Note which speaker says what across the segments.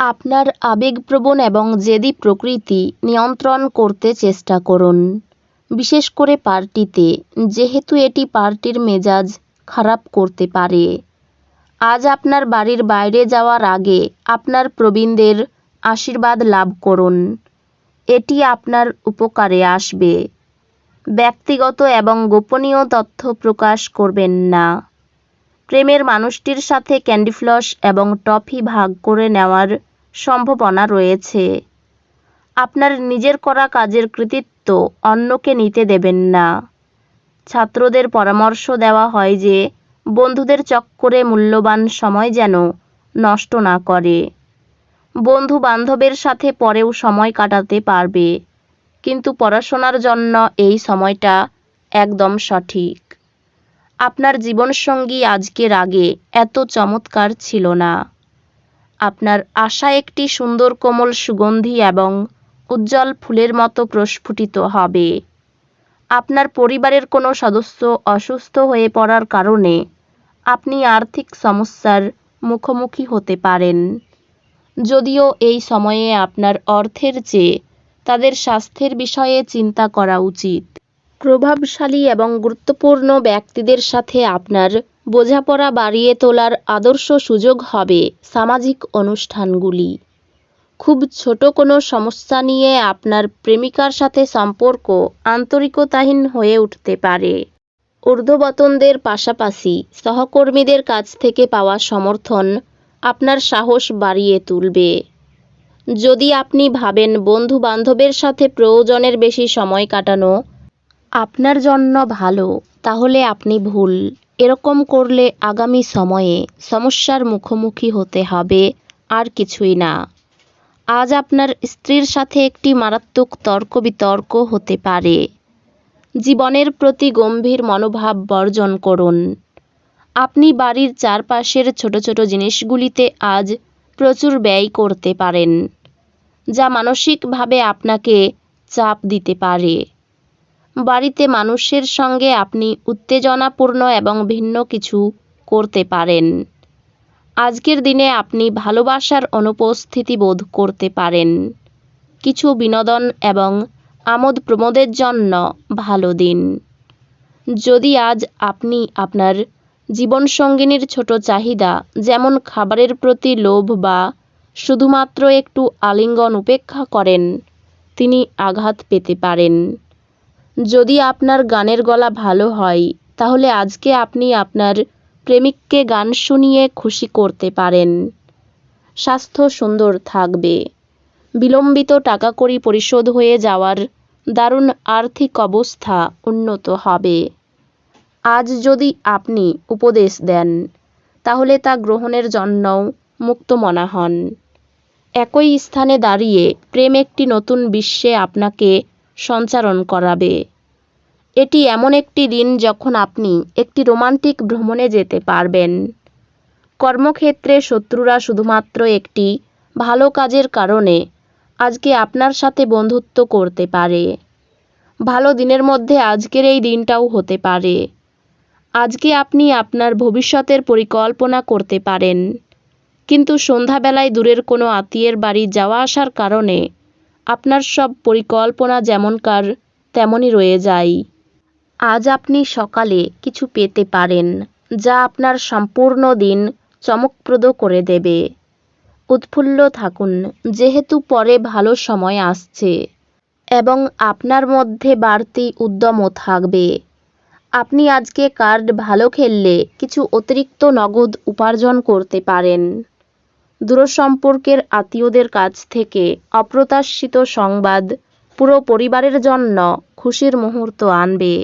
Speaker 1: আপনার আবেগপ্রবণ এবং জেদি প্রকৃতি নিয়ন্ত্রণ করতে চেষ্টা করুন। বিশেষ করে পার্টিতে, যেহেতু এটি পার্টির মেজাজ খারাপ করতে পারে। আজ আপনার বাড়ির বাইরে যাওয়ার আগে আপনার প্রবীণদের আশীর্বাদ লাভ করুন। এটি আপনার উপকারে আসবে। ব্যক্তিগত এবং গোপনীয় তথ্য প্রকাশ করবেন না। প্রেমের মানুষটির সাথে ক্যান্ডিফ্লস এবং টফি ভাগ করে নেওয়ার সম্ভাবনা রয়েছে। আপনার নিজের করা কাজের কৃতিত্ব অন্যকে নিতে দেবেন না। ছাত্রদের পরামর্শ দেওয়া হয় যে, বন্ধুদের চক্করে মূল্যবান সময় যেন নষ্ট না করে। বন্ধু বান্ধবের সাথে পরেও সময় কাটাতে পারবে, কিন্তু পড়াশোনার জন্য এই সময়টা একদম সঠিক। আপনার জীবনসঙ্গী আজকের আগে এত চমৎকার ছিল না। আপনার আশা একটি সুন্দর কোমল সুগন্ধি এবং উজ্জ্বল ফুলের মতো প্রস্ফুটিত হবে। আপনার পরিবারের কোনো সদস্য অসুস্থ হয়ে পড়ার কারণে আপনি আর্থিক সমস্যার মুখোমুখি হতে পারেন। যদিও এই সময়ে আপনার অর্থের চেয়ে তাদের স্বাস্থ্যের বিষয়ে চিন্তা করা উচিত। প্রভাবশালী এবং গুরুত্বপূর্ণ ব্যক্তিদের সাথে আপনার বোঝাপড়া বাড়িয়ে তোলার আদর্শ সুযোগ হবে সামাজিক অনুষ্ঠানগুলি। খুব ছোট কোনো সমস্যা নিয়ে আপনার প্রেমিকার সাথে সম্পর্ক আন্তরিকতাহীন হয়ে উঠতে পারে। ঊর্ধ্ববতনদের পাশাপাশি সহকর্মীদের কাছ থেকে পাওয়া সমর্থন আপনার সাহস বাড়িয়ে তুলবে। যদি আপনি ভাবেন বন্ধু বান্ধবের সাথে প্রয়োজনের বেশি সময় কাটানো আপনার জন্য ভালো, তাহলে আপনি ভুল। এরকম করলে আগামী সময়ে সমস্যার মুখোমুখি হতে হবে, আর কিছুই না। আজ আপনার স্ত্রীর সাথে একটি মারাত্মক তর্ক বিতর্ক হতে পারে। জীবনের প্রতি গম্ভীর মনোভাব বর্জন করুন। আপনি বাড়ির চারপাশের ছোট ছোট জিনিসগুলিতে আজ প্রচুর ব্যয় করতে পারেন, যা মানসিকভাবে আপনাকে চাপ দিতে পারে। বাড়িতে মানুষের সঙ্গে আপনি উত্তেজনাপূর্ণ এবং ভিন্ন কিছু করতে পারেন। আজকের দিনে আপনি ভালোবাসার অনুপস্থিতি বোধ করতে পারেন। কিছু বিনোদন এবং আমোদ প্রমোদের জন্য ভালো দিন। যদি আজ আপনি আপনার জীবনসঙ্গিনীর ছোট চাহিদা, যেমন খাবারের প্রতি লোভ বা শুধুমাত্র একটু আলিঙ্গন উপেক্ষা করেন, তিনি আঘাত পেতে পারেন। যদি আপনার গানের গলা ভালো হয়, তাহলে আজকে আপনি আপনার প্রেমিককে গান শুনিয়ে খুশি করতে পারেন। স্বাস্থ্য সুন্দর থাকবে। বিলম্বিত টাকা কড়ি পরিশোধ হয়ে যাওয়ার দারুণ আর্থিক অবস্থা উন্নত হবে। আজ যদি আপনি উপদেশ দেন, তাহলে তা গ্রহণের জন্যও মুক্ত মনা হন। একই স্থানে দাঁড়িয়ে প্রেম একটি নতুন বিশ্বে আপনাকে সঞ্চারণ করাবে। এটি এমন একটি দিন যখন আপনি একটি রোমান্টিক ভ্রমণে যেতে পারবেন। কর্মক্ষেত্রে শত্রুরা শুধুমাত্র একটি ভালো কাজের কারণে আজকে আপনার সাথে বন্ধুত্ব করতে পারে। ভালো দিনের মধ্যে আজকের এই দিনটাও হতে পারে। আজকে আপনি আপনার ভবিষ্যতের পরিকল্পনা করতে পারেন। কিন্তু সন্ধ্যাবেলায় দূরের কোনো আত্মীয়ের বাড়ি যাওয়া আসার কারণে আপনার সব পরিকল্পনা যেমনকার তেমনই রয়ে যায়। আজ আপনি সকালে কিছু পেতে পারেন, যা আপনার সম্পূর্ণ দিন চমকপ্রদ করে দেবে। উৎফুল্ল থাকুন, যেহেতু পরে ভালো সময় আসছে, এবং আপনার মধ্যে বাড়তি উদ্যমও থাকবে। আপনি আজকে কার্ড ভালো খেললে কিছু অতিরিক্ত নগদ উপার্জন করতে পারেন। দূরসম্পর্কের আত্মীয়দের কাছ থেকে অপ্রত্যাশিত সংবাদ পুরো পরিবারের জন্য খুশির মুহূর্ত আনবে।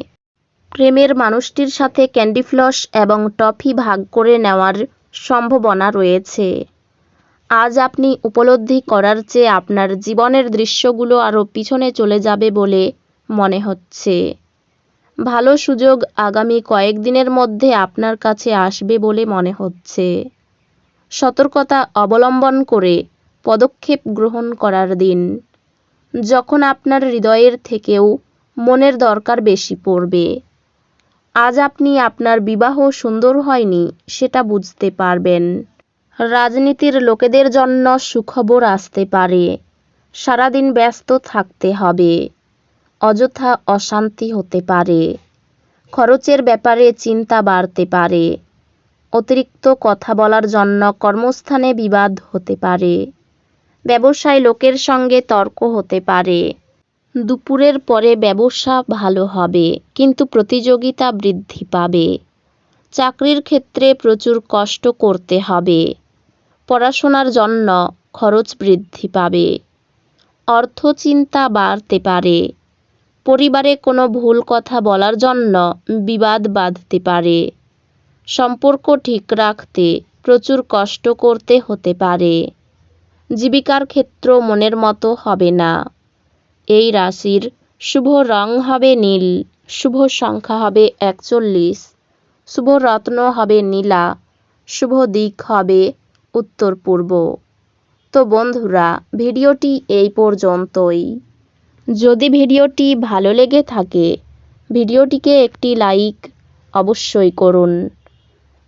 Speaker 1: প্রেমের মানুষটির সাথে ক্যান্ডি ফ্লস এবং টফি ভাগ করে নেওয়ার সম্ভাবনা রয়েছে। আজ আপনি উপলব্ধি করার চেয়ে আপনার জীবনের দৃশ্যগুলো আরও পিছনে চলে যাবে বলে মনে হচ্ছে। ভালো সুযোগ আগামী কয়েকদিনের মধ্যে আপনার কাছে আসবে বলে মনে হচ্ছে। সতর্কতা অবলম্বন করে পদক্ষেপ গ্রহণ করার দিন। যখন আপনার হৃদয়ের থেকেও মনের দরকার বেশি পড়বে। আজ আপনি আপনার বিবাহ সুন্দর হয়নি, সেটা বুঝতে পারবেন। রাজনীতির লোকেদের জন্য সুখবর আসতে পারে। সারাদিন ব্যস্ত থাকতে হবে। অযথা অশান্তি হতে পারে। খরচের ব্যাপারে চিন্তা বাড়তে পারে। অতিরিক্ত কথা বলার জন্য কর্মস্থানে বিবাদ হতে পারে। ব্যবসায় লোকের সঙ্গে তর্ক হতে পারে। দুপুরের পরে ব্যবসা ভালো হবে, কিন্তু প্রতিযোগিতা বৃদ্ধি পাবে। চাকরির ক্ষেত্রে প্রচুর কষ্ট করতে হবে। পড়াশোনার জন্য খরচ বৃদ্ধি পাবে। অর্থ চিন্তা বাড়তে পারে। পরিবারে কোনো ভুল কথা বলার জন্য বিবাদ বাঁধতে পারে। সম্পর্ক ঠিক রাখতে প্রচুর কষ্ট করতে হতে পারে। জীবিকার ক্ষেত্র মনের মতো হবে না। এই রাশির শুভ রং হবে নীল, শুভ সংখ্যা হবে একচল্লিশ, শুভ রত্ন হবে নীলা, শুভ দিক হবে উত্তর পূর্ব তো বন্ধুরা, ভিডিওটি এই পর্যন্তই। যদি ভিডিওটি ভালো লেগে থাকে, ভিডিওটিকে একটি লাইক অবশ্যই করুন।